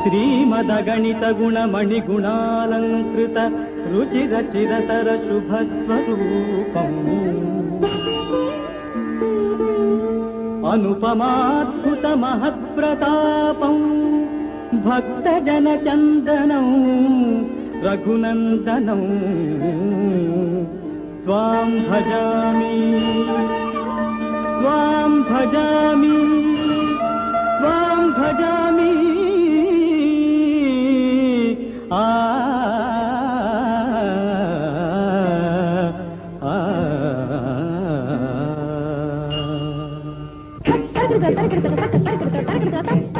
श्रीमदगणितगुणमणिगुणालङ्कृत श्रीमदगणितगुणमणिगुणालङ्कृतरुचिरचिरतरशुभस्वरूपम् अनुपमाद्भुतमहत्प्रतापम् भक्तजनचन्दनम् रघुनन्दनम् त्वां भजामि त्वां भजामि। పరిగెడతా పరిగెడతా పరిగెడతా పరిగెడతా పరిగెడతా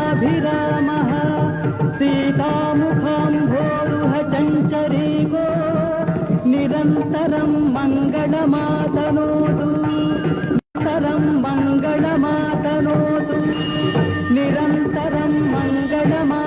ముఖాంభోరుహ చంచరీగో నిరంతరం మంగళమాతనోదు. నిరంతరం మంగళమాతనోదు. నిరంతరం మంగళమా